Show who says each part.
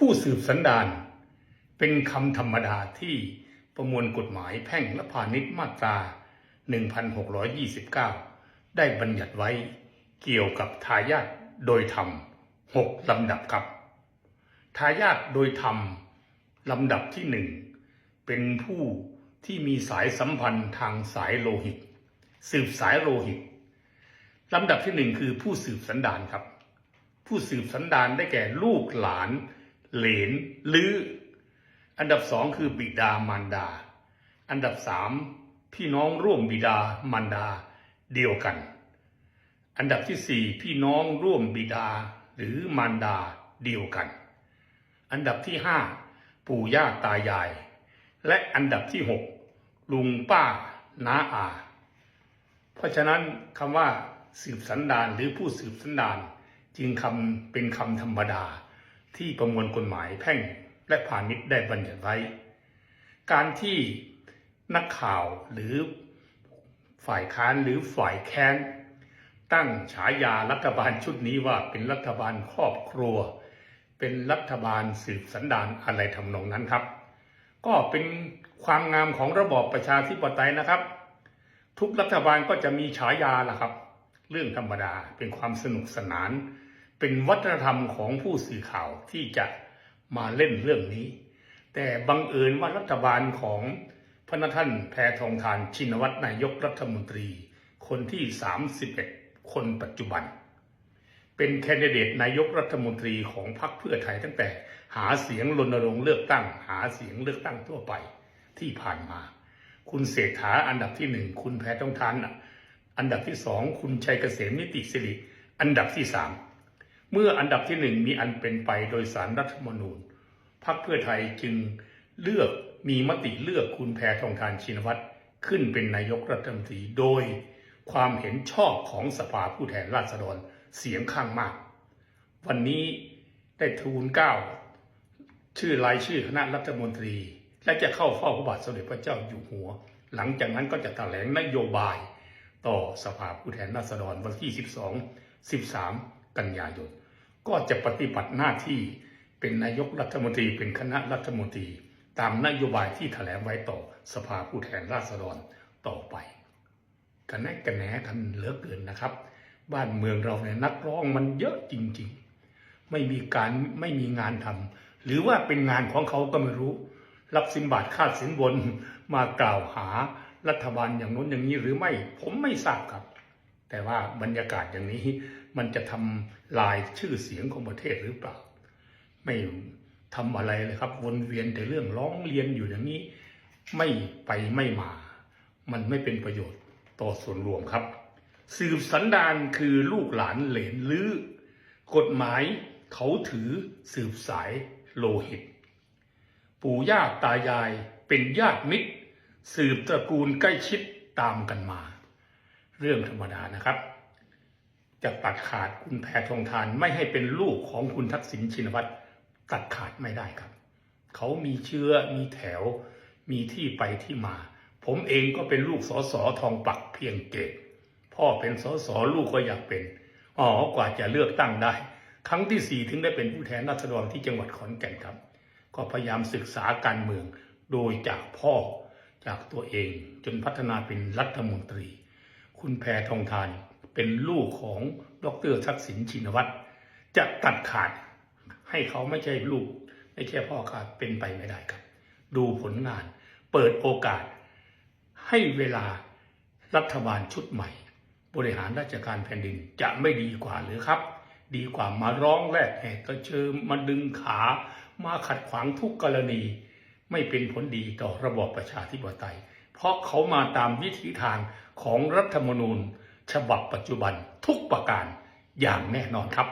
Speaker 1: ผู้สืบสันดาน เป็นคำธรรมดาที่ประมวลกฎหมายแพ่งและพาณิชย์มาตรา 1629 ได้บัญญัติไว้เกี่ยวกับทายาทโดยธรรมหกลำดับครับ ทายาทโดยธรรม ลำดับที่หนึ่งเป็นผู้ที่มีสายสัมพันธ์ทางสายโลหิต สืบสายโลหิต ลำดับที่หนึ่งคือผู้สืบสันดานครับ ผู้สืบสันดานได้แก่ลูกหลาน เหลนหรือ อันดับสองคือบิดามารดา อันดับสามพี่น้องร่วมบิดามารดาเดียวกัน อันดับที่สี่พี่น้องร่วมบิดาหรือมารดาเดียวกัน อันดับที่ห้าปู่ย่าตายาย และอันดับที่หกลุงป้าน้าอา เพราะฉะนั้นคำว่าสืบสันดานหรือผู้สืบสันดานจึงคำเป็นคำธรรมดา ที่ประมวลกฎหมายแพ่งและพาณิชย์ได้บัญญัติไว้ การที่นักข่าวหรือฝ่ายค้านหรือฝ่ายแค้น ตั้งฉายารัฐบาลชุดนี้ว่าเป็นรัฐบาลครอบครัว เป็นรัฐบาลสืบสันดานอะไรทำนองนั้นครับ ก็เป็นความงามของระบอบประชาธิปไตยนะครับ ทุกรัฐบาลก็จะมีฉายาล่ะครับ เรื่องธรรมดาเป็นความสนุกสนาน เป็นวัฒนธรรมของผู้สื่อข่าวที่จะมาเล่นเรื่องนี้ แต่บังเอิญว่ารัฐบาลของพระท่านแพทองทานชินวัตรนายกรัฐมนตรี คนที่ 31 คนปัจจุบัน เป็นแคนดิเดตนายกรัฐมนตรีของพรรคเพื่อไทยตั้งแต่หาเสียงรณรงค์เลือกตั้ง หาเสียงเลือกตั้งทั่วไปที่ผ่านมา คุณเศรษฐาอันดับที่หนึ่งคุณแพทองทานอันดับที่สองคุณชัยเกษมนิติสิริอันดับที่สาม เมื่ออันดับที่หนึ่งมีอันเป็นไปโดยสารรัฐธรรมนูญพรรคเพื่อไทยจึงเลือกมีมติเลือกคุณแพทองทานชินวัตรขึ้นเป็นนายกรัฐมนตรีโดยความเห็นชอบของสภาผู้แทนราษฎรเสียงข้างมาก วันนี้ได้ทูลเกล้าชื่อรายชื่อคณะรัฐมนตรี และจะเข้าเฝ้าพระบาทสมเด็จพระเจ้าอยู่หัว หลังจากนั้นก็จะแถลงนโยบายต่อสภาผู้แทนราษฎรวันที่ 12 13 กันยายน ก็จะปฏิบัติหน้าที่เป็นนายกรัฐมนตรีเป็นคณะรัฐมนตรี ตามนโยบายที่แถลงไว้ต่อสภาผู้แทนราษฎรต่อไปกันแน่กันแหนกันเหลือเกินนะครับ บ้านเมืองเราเนี่ยนักร้องมันเยอะจริง ๆ ไม่มีการไม่มีงานทำหรือว่าเป็นงานของเขาก็ไม่รู้ รับสินบาทค่าสินบนมากล่าวหารัฐบาลอย่างน้นอย่างนี้หรือไม่ ผมไม่ทราบครับ แต่ว่าบรรยากาศอย่างนี้ มันจะทำลายชื่อเสียงของประเทศหรือเปล่า ไม่ทำอะไรเลยครับ วนเวียนแต่เรื่องร้องเรียนอยู่อย่างนี้ ไม่ไปไม่มา มันไม่เป็นประโยชน์ต่อส่วนรวมครับ สืบสันดานคือลูกหลานเหลนหรือกฎหมายเขาถือสืบสายโลหิต ปู่ย่าตายายเป็นญาติมิตร สืบตระกูลใกล้ชิดตามกันมา เรื่องธรรมดานะครับ จะตัดขาดคุณแพทองทานไม่ให้เป็นลูกของคุณทักษิณชินวัตรตัดขาดไม่ได้ครับ เขามีเชื้อมีแถว มีที่ไปที่มา ผมเองก็เป็นลูกสอสอทองปักเพียงเกตพ่อเป็นสอสอลูกก็อยากเป็นอ๋อกว่าจะเลือกตั้งได้ ครั้งที่สี่ถึงได้เป็นผู้แทนราษฎรที่จังหวัดขอนแก่นครับ ก็พยายามศึกษาการเมืองโดยจากพ่อจากตัวเองจนพัฒนาเป็นรัฐมนตรี คุณแพทองทาน เป็นลูกของดรทักษิณชินวัตรจะตัดขาดให้เขาไม่ใช่ลูก ไม่ใช่พ่อขาดเป็นไปไม่ได้ครับ ดูผลงานเปิดโอกาส ให้เวลารัฐบาลชุดใหม่ บริหารราชการแผ่นดินจะไม่ดีกว่าหรือครับ ดีกว่ามาร้องแลกแหกกระเชิมมาดึงขามาขัดขวางทุกกรณี ไม่เป็นผลดีต่อระบอบประชาธิปไตย เพราะเขามาตามวิถีทางของรัฐธรรมนูญ ฉบับปัจจุบันทุกประการอย่างแน่นอนครับ